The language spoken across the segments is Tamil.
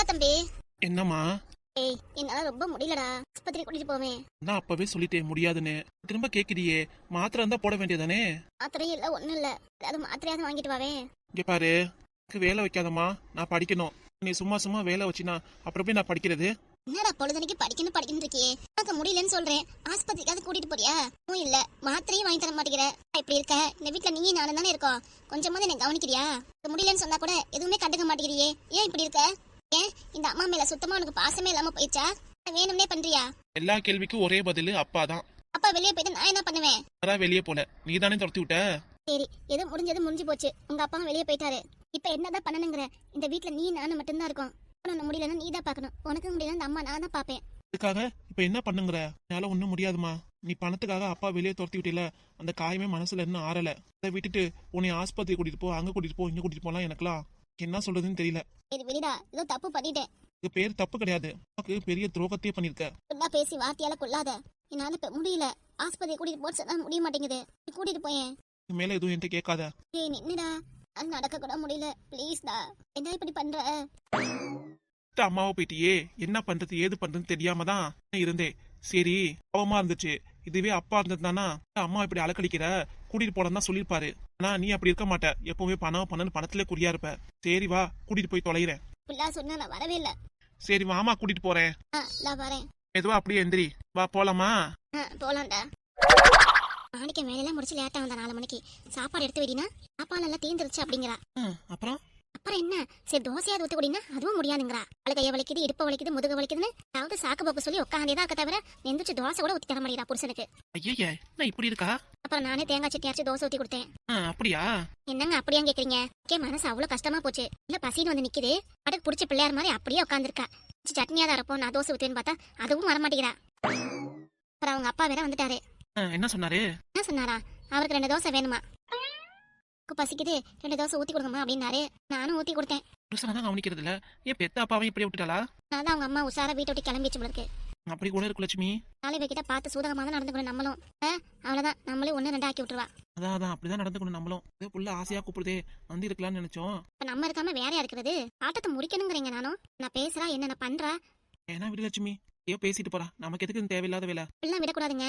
வாடா தம்பி. என்னம்மா? ஏய் என்னால ரொம்ப முடியலடா. ஆஸ்பத்திரி கூட்டிட்டு போவேன். நான் அப்பவே சொல்லிட்டேன் முடியாதுன்னு. திரும்ப கேக்குறியே மாத்திரை இருந்தா போட வேண்டியதானே மாத்திரையும் இல்ல ஒண்ணும் இல்ல. ஏதாவது மாத்திரையாவது வாங்கிட்டு வாவேன். இங்க பாரு எனக்கு வேலை வைக்காதம்மா நான் படிக்கணும். நீ சும்மா சும்மா வேலை வச்சினா அப்புறம் போய் நான் படிக்கிறது? என்னடா பொழுதனைக்கு படிக்கணும் படிக்கணும் இருக்கியே? உனக்கு முடியலன்னு சொல்றேன். ஆஸ்பத்திரிக்காவது கூட்டிட்டு போறியா? ஒன்றும் இல்ல. மாத்திரையும் வாங்கி தர மாட்டேங்கிற. இப்படி இருக்க. இந்த வீட்ல நீயும் நானும் தானே இருக்கோம். கொஞ்சமாவது என்ன கவனிக்கிறியா? முடியலன்னு சொன்னா கூட எதுவுமே கண்டுக்க மாட்டேங்கிறியே. ஏன் இப்படி இருக்க? ஏன்? இந்த அம்மா மேல சுத்தமா உனக்கு பாசமே இல்லாம போயிடுச்சா? வேணும்னே பண்றியா? எல்லா கேள்விக்கும் ஒரே பதில் அப்பா தான் அப்பா வெளியே போயிட்டு நான் என்ன பண்ணுவேன்? யாரா வெளியே போல? நீ தானே துரத்தி விட்ட? சரி எது முடிஞ்சது முடிஞ்சு போச்சு. உங்க அப்பாவும் வெளியே போயிட்டாரு. இப்ப என்னதான் பண்ணணுங்கிற? இந்த வீட்ல நீ நானும் மட்டும்தான் இருக்கோம். உனக்கு முடியலன்னா நீ தான் பாக்கணும் உனக்கு முடியல இந்த அம்மா நான் தான் பாப்பேன் இதுக்காக இப்ப என்ன பண்ணுங்கிற? என்னால ஒண்ணும் முடியாதுமா நீ பணத்துக்காக அப்பா வெளியே துரத்தி விட்டில. அந்த காயமே மனசுல இன்னும் ஆறல. அதை விட்டுட்டு உன்னை ஆஸ்பத்திரி கூட்டிட்டு போ அங்க கூட்டிட்டு போ இங்க கூட்டிட்டு போலாம் எனக்குலாம் என்ன சொல்றதுன்னு தெரியல. சரி விடுடா ஏதோ தப்பு பண்ணிட்டேன். இது பேர் தப்பு கிடையாது. உனக்கு பெரிய துரோகத்தையே பண்ணிருக்க ஃபுல்லா பேசி வார்த்தையால கொள்ளாத. என்னால இப்ப முடியல. ஆஸ்பத்திரி கூட்டிட்டு போட்டு சொன்னா முடிய மாட்டேங்குது. கூட்டிட்டு போயேன். இது மேல எதுவும் என்கிட்ட கேட்காத. ஏய் நின்னுடா. அது நடக்க கூட முடியல. ப்ளீஸ்டா என்ன இப்படி பண்ற? அம்மாவை போயிட்டியே. என்ன பண்றது ஏது பண்றதுன்னு தெரியாம தான் இருந்தேன். சரி பாவமா இருந்துச்சு. இதுவே அப்பா இருந்ததுதானா? அம்மா இப்படி அலக்கடிக்கிற கூட்டிட்டு போலாம் தான் சொல்லிருப்பாரு ஆனா நீ அப்படி இருக்க மாட்ட. எப்பவுமே பணம் பணம் பணத்துல குறியா இருப்ப. சரி வா கூட்டிட்டு போய் தொலைகிறேன் ஃபுல்லா சொன்னா நான் வரவே இல்ல. சரி வாமா கூட்டிட்டு போறேன். நான் வரேன். மெதுவா அப்படியே எந்திரி. வா போலாமா போலாம்டா. மாணிக்க வேலையெல்லாம் முடிச்சு லேட்டா வந்தா நாலு மணிக்கு. சாப்பாடு எடுத்து வைடினா? சாப்பாடு எல்லாம் தீந்துருச்சு அப்படிங்கிறா. அப்புறம்? அப்புறம் என்ன? சரி தோசையாவது ஊத்தி குடினா அதுவும் முடியாதுங்கிறா. அவளை கைய வலிக்குது இடுப்பு வலிக்குது முதுகு வலிக்குதுன்னு அதாவது சாக்கு போக்கு சொல்லி உட்காந்தே தான் இருக்க தவிர எந்திரிச்சு தோசை கூட ஊத்தி தர மாட்டேங்கிறா புருஷனுக்கு. ஐயய்ய என்ன இப்படி இருக்கா? அப்புறம் நானே தேங்காய் சட்னி அரைச்சு தோசை ஊத்தி கொடுத்தேன். அப்படியா? என்னங்க அப்படியா கேக்குறீங்க? கே மனசு அவ்வளவு கஷ்டமா போச்சு. இல்ல பசின்னு வந்து நிக்குது. அடுக்கு புடிச்ச பிள்ளையார் மாதிரி அப்படியே உட்காந்துருக்கா சட்னியா தான் இருப்போம் நான் தோசை ஊத்துவேன்னு பார்த்தா அதுவும் வரமாட்டேங்கிறா அப்புறம் அவங்க அப்பா வேற வந்துட்டாரு. என்ன சொன்னாரு? என்ன சொன்னாரா? அவருக்கு ரெண்டு தோசை வேணுமா? பசிக்குது ரெண்டு தோசை ஊத்தி கொடுங்கம்மா அப்படின்னாரு. நானும் ஊத்தி கொடுத்தேன். புருஷனை தான் கவனிக்கிறது இல்ல ஏன் பெத்த அப்பாவையும் இப்படி விட்டுட்டாளா? நான் தான் அவங்க அம்மா உஷாரா வீட்டை விட்டு கிளம்பிச்சு இருக்கு. அப்படி கூட இருக்கு லட்சுமி. நாளை வைக்கிட்ட பார்த்து சூதகமா தான் நடந்துக்கணும் நம்மளும். ஆ, அவ்வளவுதான். நம்மளே ஒண்ணு ரெண்டு ஆக்கி விட்டுருவா. அதான் அதான். அப்படிதான் நடந்துக்கணும் நம்மளும். இதே புள்ள ஆசையா கூப்பிடுதே. வந்து இருக்கலாம்னு நினைச்சோம். இப்ப நம்ம இருக்காம வேறையா இருக்கிறது? ஆட்டத்தை முடிக்கணுங்கிறீங்க நானும். நான் பேசுறா என்னென்ன பண்றா? ஏன்னா விடு லட்சுமி. ஐயோ பேசிட்டு போறா? நமக்கு எதுக்கு தேவையில்லாத வேலை? இப்படிலாம் விடக்கூடாதுங்க.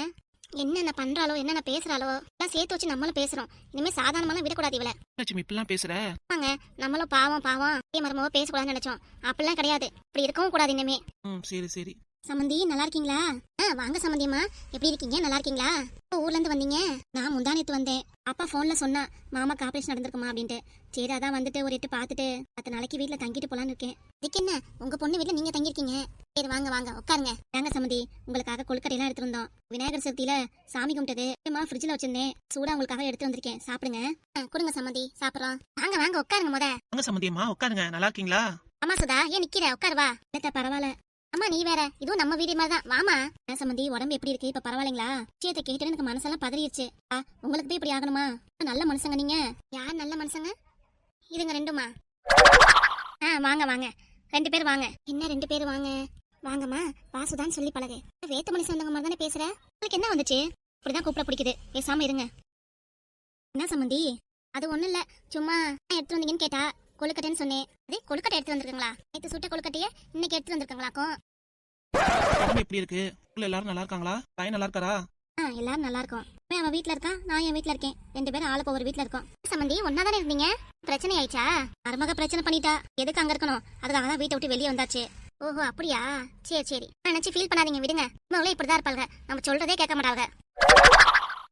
என்னென்ன பண்றாளோ என்னென்ன பேசுறாளோ எல்லாம் சேர்த்து வச்சு நம்மளும் பேசுறோம். இனிமே சாதாரணமாலாம் விடக்கூடாது இவள. லட்சுமி இப்படிலாம் பேசுற? வாங்க நம்மளும் பாவம் பாவம். மருமவ பேசக்கூடாதுன்னு நினைச்சோம். அப்படிலாம் கிடையாது. இப்படி இருக்கவும் கூடாது இனிமே. ம் சரி சரி. சமந்தி நல்லா இருக்கீங்களா? ஆ வாங்க சமந்தியம்மா. எப்படி இருக்கீங்க? நல்லா இருக்கீங்களா? ஊர்ல இருந்து வந்தீங்க? நான் முந்தானத்து வந்தேன். அப்பா போன்ல சொன்னா மாமாக்கு ஆபரேஷன் நடந்திருக்குமா? அப்படின்ட்டு. சரி அதான் வந்துட்டு ஒரு எட்டு பார்த்துட்டு பத்து நாளைக்கு வீட்ல தங்கிட்டு போலான்னு இருக்கேன். இதுக்கு என்ன? உங்க பொண்ணு வீட்ல நீங்க தங்கியிருக்கீங்க. சரி வாங்க வாங்க உட்காருங்க. வாங்க சமந்தி உங்களுக்காக கொழுக்கட்டை எல்லாம் எடுத்து வந்தோம். விநாயகர் சதுர்த்தியில சாமி கும்பிட்டது. அம்மா ஃப்ரிட்ஜ்ல வச்சிருந்தேன். சூடா உங்களுக்காக எடுத்து வந்திருக்கேன். சாப்பிடுங்க. கொடுங்க சமந்தி சாப்பிடுறோம். வாங்க வாங்க உட்காருங்க முத. வாங்க சம்மந்தியம்மா உட்காருங்க. நல்லா இருக்கீங்களா? அம்மா சுதா ஏன் நிக்கிற? உட்காரு வா. இல்லத்த பரவாயில்ல. அம்மா நீ வேற. இதுவும் நம்ம வீடு மாதிரி தான். வாமா. என்ன சம்மந்தி உடம்பு எப்படி இருக்கு? இப்ப பரவாயில்லைங்களா? விஷயத்தை கேட்டு எனக்கு மனசெல்லாம் பதறிடுச்சு. ஆ, உங்களுக்கு போய் இப்படி ஆகணுமா? நல்ல மனுஷங்க நீங்க? யார் நல்ல மனுஷங்க? இதுங்க ரெண்டுமா. ஆ வாங்க வாங்க. ரெண்டு பேர் வாங்க. என்ன ரெண்டு பேர் வாங்க? வாங்கம்மா வாசுதான் சொல்லி பழகு. வேத்த மனுஷன் வந்தவங்க மாதிரி தானே பேசுற? உங்களுக்கு என்ன வந்துச்சு? இப்படிதான் கூப்பிட பிடிக்குது. பேசாம இருங்க. என்ன சம்மந்தி? அது ஒண்ணும் இல்ல. சும்மா எடுத்து வந்தீங்கன்னு கேட்டா கொழுக்கட்டைன்னு சொன்னேன். அதே கொழுக்கட்டை எடுத்து வந்திருக்கீங்களா? நேற்று சுட்ட கொழுக்கட்டைய இன்னைக்கு எடுத்து வந்திருக்காங்களாக்கும். எப்படி இருக்கு? உள்ள எல்லாரும் நல்லா இருக்காங்களா? பையன் நல்லா இருக்காரா? ஆ எல்லாரும் நல்லா இருக்கும். அவன் வீட்ல இருக்கான் நான் என் வீட்ல இருக்கேன். ரெண்டு பேரும் ஆளுக்கு ஒவ்வொரு வீட்ல இருக்கோம். சம்பந்தி ஒன்னா தானே இருந்தீங்க? பிரச்சனை ஆயிடுச்சா? மருமக பிரச்சனை பண்ணிட்டா. எதுக்கு அங்க இருக்கணும்? அதுக்காக தான் வீட்டை விட்டு வெளியே வந்தாச்சு. ஓஹோ அப்படியா? சரி சரி. நினைச்சு ஃபீல் பண்ணாதீங்க விடுங்க. நம்மளே இப்படிதான் இருப்பாங்க நம்ம சொல்றதே கேட்க மாட்டாங்க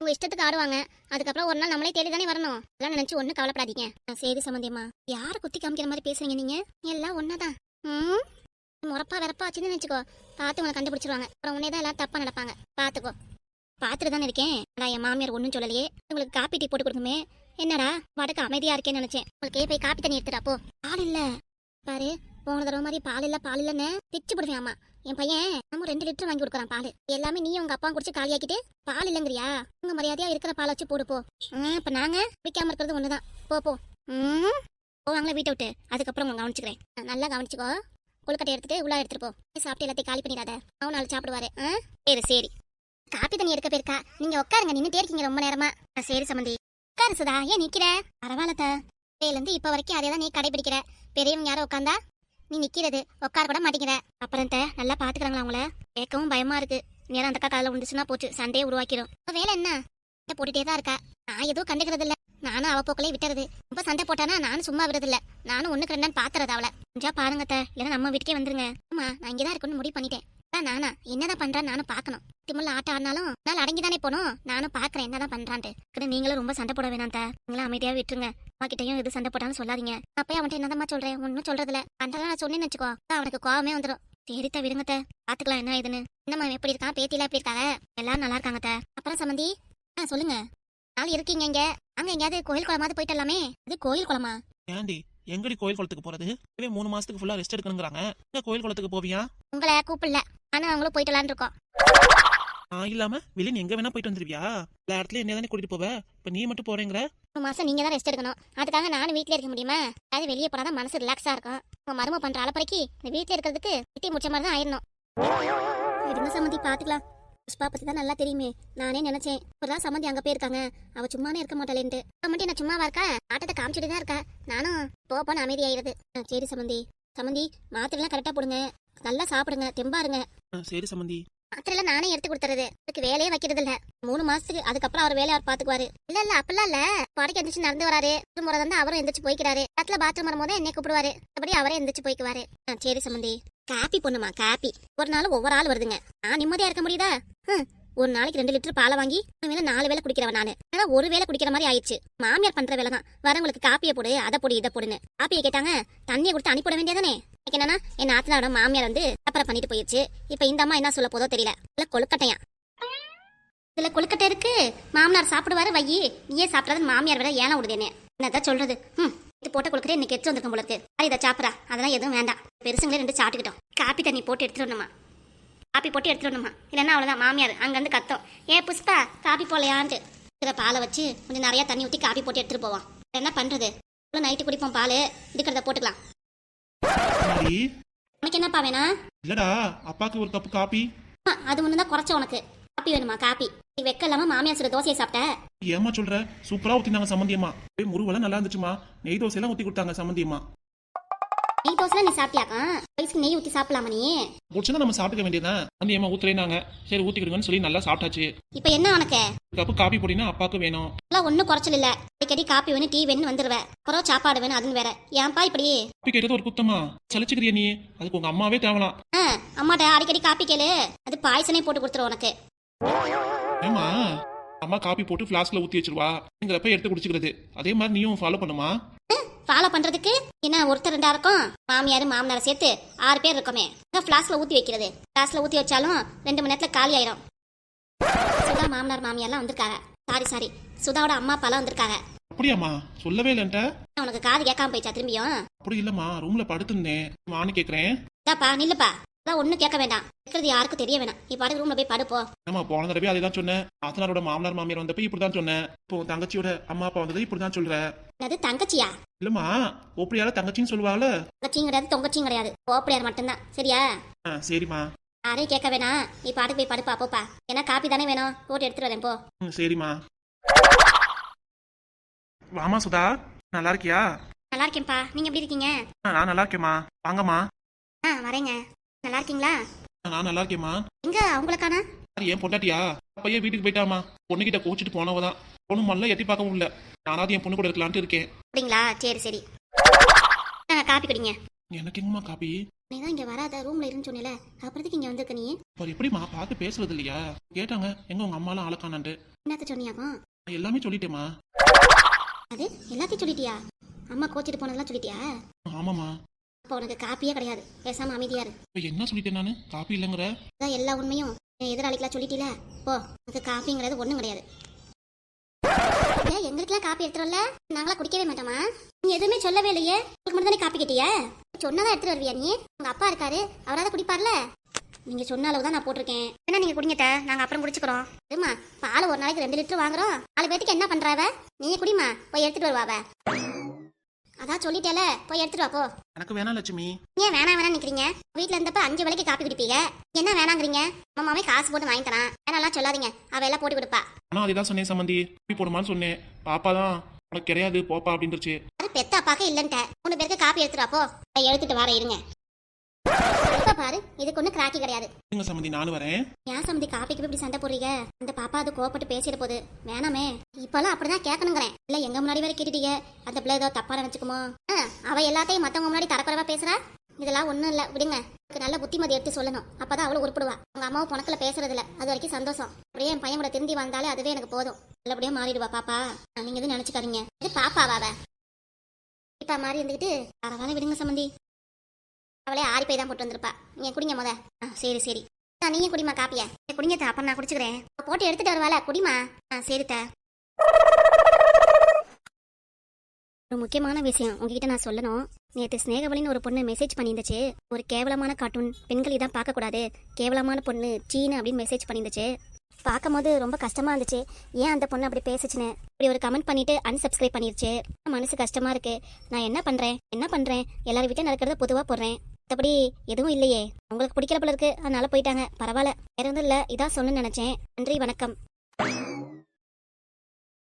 உங்க இஷ்டத்துக்கு ஆடுவாங்க. அதுக்கப்புறம் ஒரு நாள் நம்மளே தேடி தானே வரணும். அதெல்லாம் நினைச்சு ஒன்னும் கவலைப்படாதீங்க. ஆ, சரி சம்பந்தியம்மா யார குத்தி காமிக்கிற மாதிரி பேசுறீங்க நீங்க? எல்லாம் ஒன்னாதான் ம்? முறப்பா வெறப்பா வச்சுன்னு நினைச்சுக்கோ. பார்த்து உங்களை கண்டுபிடிச்சிருவாங்க. அப்புறம் உன்னே தான் எல்லாம் தப்பா நடப்பாங்க. பார்த்துக்கோ. பார்த்துட்டு தானே இருக்கேன். நான் என் மாமியார் ஒன்றும் சொல்லலையே. உங்களுக்கு காப்பி டீ போட்டு கொடுக்குமே என்னடா வடக்கு அமைதியா இருக்கேன்னு நினைச்சேன். உங்களுக்கு போய் காப்பி தண்ணி எடுத்துடா போ. ஆள் இல்ல. பாரு போன தடவை மாதிரி பால் இல்ல பால் இல்லன்னு பிச்சு போடுவேன் அம்மா. என் பையன் நம்ம ரெண்டு லிட்டர் வாங்கி கொடுக்குறான் பால். எல்லாமே நீ உங்க அப்பா குடிச்சு காலியாக்கிட்டு பால் இல்லைங்கிறியா? உங்க மரியாதையா இருக்கிற பால் வச்சு போடு போ. இப்ப நாங்க குடிக்காம இருக்கிறது ஒண்ணுதான். போ போ. ம்? போவாங்களே வீட்டை விட்டு. அதுக்கப்புறம் உங்க கவனிச்சுக்கிறேன். நல்லா கவனிச்சுக்கோ. கொழுக்கட்டை எடுத்துட்டு உள்ள எடுத்துட்டு போ. சாப்பிட்டு எல்லாத்தையும் காலி பண்ணிடாத. அவன் நாள் சாப்பிடுவாரு. ஆ? சரி சரி. காப்பி தண்ணி எடுக்க போயிருக்கா. நீங்க உட்காருங்க நின்னுட்டே இருக்கீங்க ரொம்ப நேரமா. சரி சமந்தி. உட்காரு சுதா. ஏன் நிக்கிற? பரவாயில்ல இருந்து இப்ப வரைக்கும் அதே தான் நீ கடைபிடிக்கிற. பெரியவங்க யாரோ உட்காந்தா நீ நிக்கிறது உட்கார கூட மாட்டேங்கிற. அப்புறம் நல்லா பாத்துக்கிறாங்களா அவங்கள? கேட்கவும் பயமா இருக்கு. நேரம் அந்த அக்கா காலில் விழுந்துச்சுன்னா போச்சு சண்டையை உருவாக்கிடும் வேலை என்ன? சண்டை போட்டுட்டே தான் இருக்கா? நான் எதுவும் கண்டுக்கிறது இல்ல நானும் அவ போக்கலே விட்டுறது. ரொம்ப சண்டை போட்டானா நானும் சும்மா விடுறது இல்ல நானும் ஒண்ணுக்கு ரெண்டான்னு பாத்துறது அவளை. கொஞ்சம் பாருங்க அத்தை இல்லைன்னா நம்ம வீட்டுக்கே வந்துருங்க. ஆமா நான் இங்கதான் இருக்கணும்னு முடிவு பண்ணிட்டேன். நானா. என்னதான் பண்றான்னு நானும் பார்க்கணும். திமுள்ள ஆட்டம் ஆடினாலும் நாள் அடங்கி தானே போகணும். நானும் பாக்குறேன் என்னதான் பண்றான்ட்டு. நீங்களும் ரொம்ப சண்டை போட வேணாம் தா. நீங்களும் அமைதியா விட்டுருங்க. அம்மா கிட்டயும் எது சண்டை போட்டாலும் சொல்லாதீங்க. அப்பயே அவன்கிட்ட என்னதாம்மா சொல்றேன்? ஒன்னும் சொல்றது இல்ல பண்றதெல்லாம் நான் சொன்னேன்னு வச்சுக்கோ. அவனுக்கு கோவமே வந்துடும் சரித்தா விடுங்கத்த பாத்துக்கலாம் என்ன ஏதுன்னு. என்னம்மா எப்படி இருக்கான்? பேத்திலாம் எப்படி இருக்காங்க எல்லாரும் நல்லா இருக்காங்க அத்தை. அப்புறம் சம்மந்தி ஆ சொல்லுங்க. நாள் இருக்கீங்க இங்க. அங்க எங்கேயாவது கோயில் குளமாவது போயிட்டு வரலாமே? இது கோயில் குளமா? ஏண்டி எங்கடி கோயில் குளத்துக்கு போறது? மூணு மாசத்துக்கு ஃபுல்லா ரெஸ்ட் எடுக்கணுங்கிறாங்க. கோயில் குளத்துக்கு போவியா? உங்களை கூப்பிடல. ஆனா அவங்களும் போயிட்டு வரலான்னு இருக்கோம். நான் இல்லாம வெளியே எங்க வேணா போயிட்டு வந்துருவியா? எல்லா இடத்துல என்ன தானே கூட்டிட்டு போவ? இப்ப நீ மட்டும் போறேங்கிற? ஒரு மாசம் நீங்க தான் ரெஸ்ட் எடுக்கணும். அதுக்காக நானும் வீட்லயே இருக்க முடியுமா? அது வெளியே போனாதான் மனசு ரிலாக்ஸா இருக்கும். உங்க மரும பண்ற அலப்பறைக்கு இந்த வீட்ல இருக்கிறதுக்கு விட்டி முடிச்ச மாதிரி தான் ஆயிடணும். இருந்த சம்மந்தி பாத்துக்கலாம். புஷ்பா பத்தி தான் நல்லா தெரியுமே. நானே நினைச்சேன். இப்பதான் சம்மந்தி அங்க போயிருக்காங்க. அவ சும்மானே இருக்க மாட்டாளேன்ட்டு மட்டும் என்ன சும்மாவா இருக்கா? ஆட்டத்தை காமிச்சிட்டு தான் இருக்கா. நானும் போப்போன்னு அமைதியாயிருது ஆ, சரி சம்மந்தி. சம்மந்தி மாத்திரைலாம் கரெக்டா போடுங்க. நல்லா சாப்பிடுங்க தெம்பா இருங்க சரி சம்மந்தி மாத்திரையில நானே எடுத்து கொடுத்துறது. அதுக்கு வேலையே வைக்கிறது இல்ல மூணு மாசத்துக்கு அதுக்கப்புறம் அவர் வேலையை அவர் பாத்துக்குவாரு இல்ல இல்ல அப்பெல்லாம் இல்ல. படைக்கு எந்திரிச்சு நடந்து வராரு. ஒரு முறை வந்து அவரும் எந்திரிச்சு போய்க்கிறாரு. இடத்துல பாத்ரூம் வரும்போது என்னை கூப்பிடுவாரு. அப்படி அவரே எந்திரிச்சு போய்க்குவாரு. சரி சம்பந்தி காப்பி பொண்ணுமா காப்பி. ஒரு நாள் ஒவ்வொரு ஆள் வருதுங்க. நான் நிம்மதியா இருக்க முடியுதா? ஒரு நாளைக்கு ரெண்டு லிட்டர் பாலை வாங்கி வேலை நாலு வேளை குடிக்கிறவன் நானு. ஆனா ஒரு வேளை குடிக்கிற மாதிரி ஆயிடுச்சு. மாமியார் பண்ற வேலை தான் வரவங்களுக்கு காப்பியை போடு அதை போடு இதை போடுன்னு. காப்பியை கேட்டாங்க தண்ணியை கொடுத்து அனுப்பிட வேண்டியதானே என்னன்னா என் ஆத்தனாரோட மாமியார் வந்து அப்புறம் பண்ணிட்டு போயிடுச்சு இப்ப இந்த அம்மா என்ன சொல்ல போதோ தெரியல. இல்ல கொழுக்கட்டையா. இதுல கொழுக்கட்டை இருக்கு. மாமனார் சாப்பிடுவாரு வையி. நீயே சாப்பிடாத மாமியார் விட ஏன விடுதேனே என்னதான் சொல்றது? ம் இது போட்ட கொழுக்கட்டை இன்னைக்கு எடுத்து வந்திருக்கும் போல இருக்கு அது இதை சாப்பிடா அதெல்லாம் எதுவும் வேண்டாம். பெருசுங்களே ரெண்டு சாப்பிட்டுக்கிட்டோம். காப்பி தண்ணி போட்டு எடுத்துடணுமா காப்பி போட்டு எடுத்துடணுமா இல்லைன்னா அவ்வளோதான் மாமியார் அங்கேருந்து கத்தோம். ஏன் புஷ்பா காப்பி போலையான்ட்டு இருக்கிற பாலை வச்சு கொஞ்சம் நிறையா தண்ணி ஊற்றி காப்பி போட்டு எடுத்துகிட்டு போவோம். என்ன பண்ணுறது இவ்வளோ நைட்டு குடிப்போம் பால். இருக்கிறத போட்டுக்கலாம். சரி உனக்கு என்னப்பா வேணா இல்லடா அப்பாக்கு ஒரு காப்பி ஆ, அது ஒன்று தான் குறைச்ச உனக்கு. காப்பி வேணுமா காப்பி நீ வெக்க இல்லாம மாமியார் சுட தோசையை சாப்பிட்ட? ஏமா சொல்ற? சூப்பரா ஊத்தினாங்க சம்மந்தியம்மா. முருவெல்லாம் நல்லா இருந்துச்சுமா. நெய் தோசை எல்லாம் ஊத்தி கொடுத்தாங்க சம்மந்தியம்மா. நெய் தோசை நீ சாப்பிட்டியாக்கா? வயசுக்கு நெய் ஊற்றி சாப்பிடலாமா நீ? முடிச்சுன்னா நம்ம சாப்பிட்டுக்க வேண்டியதான் சம்மந்தியம்மா ஊத்துறேனாங்க சரி ஊத்திக்கிடுங்கன்னு சொல்லி நல்லா சாப்பிட்டாச்சு. இப்போ என்ன உனக்கு? கப்பு காப்பி போட்டினா அப்பாவுக்கு வேணும். எல்லாம் ஒன்றும் குறைச்சல் இல்ல. அடிக்கடி காப்பி வேணும் டீ வேணும் வந்துருவேன் அப்புறம் சாப்பாடு வேணும் அதுன்னு வேற. ஏன்பா இப்படி? காப்பி கேட்டது ஒரு குத்தமா? சலிச்சுக்கிறிய நீ? அதுக்கு உங்க அம்மாவே தேவலாம். ஆ அம்மாட்ட அடிக்கடி காப்பி கேளு. அது பாய்சனே போட்டு கொடுத்துரும் உனக்கு. ஏமா அம்மா காப்பி போட்டு ஃபிளாஸ்க்ல ஊத்தி வச்சிருவா. நீங்கிறப்ப எடுத்து குடிச்சுக்கிறது. அதே மாதிரி நீயும் ஃபாலோ பண்ணுமா? ஃபாலோ பண்றதுக்கு? என்ன ஒருத்தர் ரெண்டா இருக்கும். மாமியார் மாமனார் சேர்த்து ஆறு பேர் இருக்கோமே. ஃபிளாஸ்க்ல ஊத்தி வைக்கிறது. ஃபிளாஸ்க்ல ஊத்தி வச்சாலும் ரெண்டு மணி நேரத்துல காலி ஆயிரும். சுதா மாமனார் மாமியார்லாம் வந்திருக்காங்க. சாரி சாரி சுதாவோட அம்மா அப்பாலாம் வந்திருக்காங்க. அப்படியாம்மா? சொல்லவே இல்லைன்ட்ட. உனக்கு காது கேட்காம போயிச்சா திரும்பியும்? அப்படி இல்லம்மா. ரூம்ல படுத்திருந்தேன். நானும் கேக்குறேன். இதாப்பா நில்லுப்பா. அதான் ஒன்றும் கேட்க வேண்டாம். இருக்கிறது யாருக்கும் தெரிய வேணாம். நீ பாட்டு ரூம்ல போய் படுப்போ. நம்ம போன தடவை அதே தான் சொன்னேன் ஆத்தனாரோட மாமனார் மாமியார் வந்தப்ப இப்படிதான் சொன்னேன் இப்போ உன் தங்கச்சியோட அம்மா அப்பா வந்தது இப்படிதான் சொல்ற. அது தங்கச்சியா? இல்லம்மா ஓப்படியால தங்கச்சின்னு சொல்லுவாங்கல்ல தங்கச்சியும் கிடையாது தொங்கச்சியும் கிடையாது. ஓப்படியார் மட்டும்தான். சரியா? ஆ, சரிம்மா. யாரையும் கேட்க வேணாம். நீ பாட்டுக்கு போய் படுப்பா போப்பா. ஏன்னா காப்பி தானே வேணும். போட்டு எடுத்துட்டு வரேன் போ. ம் சரிம்மா. வாமா சுதா. நல்லா இருக்கியா? நல்லா இருக்கேன்ப்பா. நீங்க எப்படி இருக்கீங்க? ஆ, நான் நல்லா இருக்கேம்மா. வாங்கம்மா. ஆ வரேங்க. நல்லா இருக்கீங்களா நான் நல்லா இருக்கேம்மா எங்க அவங்களுக்கான ஏன் பொண்டாட்டியா? பையன் வீட்டுக்கு போயிட்டாமா பொண்ணுகிட்ட கோச்சிட்டு போனவதான். பொண்ணு மல்ல எட்டி பார்க்கவும் இல்ல. நானாவது என் பொண்ணு கூட இருக்கலான்ட்டு இருக்கேன். அப்படிங்களா? சரி சரி. காப்பி குடிங்க. எனக்கு எங்கம்மா காப்பி? நீ தான் இங்க வராத. ரூம்ல இருன்னு சொன்னல. அப்புறத்துக்கு இங்க வந்திருக்க நீ? அவர் எப்படிம்மா? பார்த்து பேசுறது இல்லையா? கேட்டாங்க. எங்க உங்க அம்மாலாம் ஆளக்கானான்ட்டு. என்னத்த சொன்னியாக்கும் நான் எல்லாமே சொல்லிட்டேம்மா. அது? எல்லாத்தையும் சொல்லிட்டியா? அம்மா கோச்சிட்டு போனதெல்லாம் சொல்லிட்டியா? ஆமாம்மா. அப்போ உனக்கு காப்பியே கிடையாது. பேசாம அமைதியா இரு. இப்போ என்ன சொல்லிட்டேன் நானு? காப்பி இல்லைங்கிற? அதான் எல்லா உண்மையும். என் எதிராளிக்கெல்லாம் சொல்லிட்டீல? போ உனக்கு காப்பிங்கிறது ஒண்ணும் கிடையாது. ஏன் எங்களுக்கெல்லாம் காப்பி எடுத்துருவல நாங்களா குடிக்கவே மாட்டோமா? நீ எதுவுமே சொல்லவே இல்லையே? உங்களுக்கு மட்டும் தானே காப்பி கேட்டிய? சொன்னதான் எடுத்துட்டு வருவியா நீ? உங்க அப்பா இருக்காரு. அவராவது குடிப்பார்ல? நீங்க சொன்ன அளவு தான் நான் போட்டிருக்கேன். என்ன நீங்க குடிங்கட்ட நாங்க அப்புறம் குடிச்சுக்கிறோம். ஏமா பால் ஒரு நாளைக்கு ரெண்டு லிட்டர் வாங்குறோம். நாலு பேத்துக்கு என்ன பண்றாவ நீ குடிமா. போய் எடுத்துட்டு வருவாவ அதான் சொல்லிட்டேல போய் எடுத்துட்டு வா போ. எனக்கு வேணாம் லட்சுமி. ஏன் வேணாம் வேணாம் நிக்கிறீங்க வீட்ல இருந்தப்ப அஞ்சு வேலைக்கு காப்பி குடிப்பீங்க. என்ன வேணாங்கிறீங்க? மாமாவே காசு போட்டு வாங்கி தரான். வேணாம்லாம் சொல்லாதீங்க. அவ எல்லாம் போட்டு கொடுப்பா. ஆனால் அதே தான் சொன்னேன் சம்மந்தி. காப்பி போடுமான்னு சொன்னேன். பாப்பா தான் உனக்கு கிடையாது போப்பா அப்படின்ட்டுருச்சு அது பெத்த அப்பாக்க இல்லன்ட்ட மூணு பேருக்கு காப்பி எடுத்துட்டு வா போ. எடுத்துட்டு வர இருங்க. பாரு இதுக்கு ஒண்ணு கிராக்கி கிடையாது. இருங்க சம்மந்தி நானும் வரேன். ஏன் சம்மந்தி காப்பிக்கு இப்படி சண்டை போடுறீங்க? அந்த பாப்பா அது கோவப்பட்டு பேசிட போகுது வேணாமே. இப்பெல்லாம் அப்படிதான் கேட்கணுங்கிறேன். இல்ல எங்க முன்னாடி வேற கேட்டுட்டீங்க. அந்த பிள்ளை ஏதோ தப்பா நினைச்சுக்குமோ? அவ எல்லாத்தையும் மத்தவங்க முன்னாடி தரக்குறவா பேசுறா? இதெல்லாம் ஒண்ணும் இல்ல விடுங்க. எனக்கு நல்ல புத்திமதி எடுத்து சொல்லணும். அப்பதான் அவளும் உருப்படுவா. உங்க அம்மாவும் புணக்கல பேசுறது இல்ல அது வரைக்கும் சந்தோஷம். அப்படியே என் பையன் கூட திரும்பி வந்தாலே அதுவே எனக்கு போதும். நல்லபடியா மாறிடுவா பாப்பா. நீங்க எதுவும் நினைச்சுக்காதீங்க. இது பாப்பாவா இப்ப மாதிரி இருந்துகிட்டு பரவாயில்ல விடுங்க சம்மந்தி அவளே ஆரி போய் தான் போட்டு வந்திருப்பா. நீங்க குடிங்க முத. ஆ, சரி சரி. ஆ, நீங்க குடிமா காப்பிய? குடிங்க தா, அப்ப நான் குடிச்சுக்கிறேன். போட்டு எடுத்துட்டு வருவாள? குடிமா ஆ சரி தா. ஒரு முக்கியமான விஷயம் உங்ககிட்ட நான் சொல்லணும். நேற்று ஸ்னேகவலின்னு ஒரு பொண்ணு மெசேஜ் பண்ணியிருந்துச்சு. ஒரு கேவலமான கார்ட்டூன் பெண்கள் இதான் பார்க்கக்கூடாது. கேவலமான பொண்ணு சீனு அப்படின்னு மெசேஜ் பண்ணியிருந்துச்சு. பார்க்கும்போது ரொம்ப கஷ்டமா இருந்துச்சு. ஏன் அந்த பொண்ணு அப்படி பேசுச்சுன்னு? இப்படி ஒரு கமெண்ட் பண்ணிட்டு அன்சப்ஸ்கிரைப் பண்ணிருச்சு. மனசு கஷ்டமா இருக்கு. நான் என்ன பண்றேன்? என்ன பண்றேன்? எல்லாரும் வீட்டும் நடக்கிறத பொதுவாக போடுறேன். மற்றபடி எதுவும் இல்லையே. உங்களுக்கு பிடிக்கல போல இருக்கு. அதனால போயிட்டாங்க. பரவாயில்ல. வேற எதுவும் இல்லை. இதான் சொல்லணும்னு நினைச்சேன். நன்றி வணக்கம்.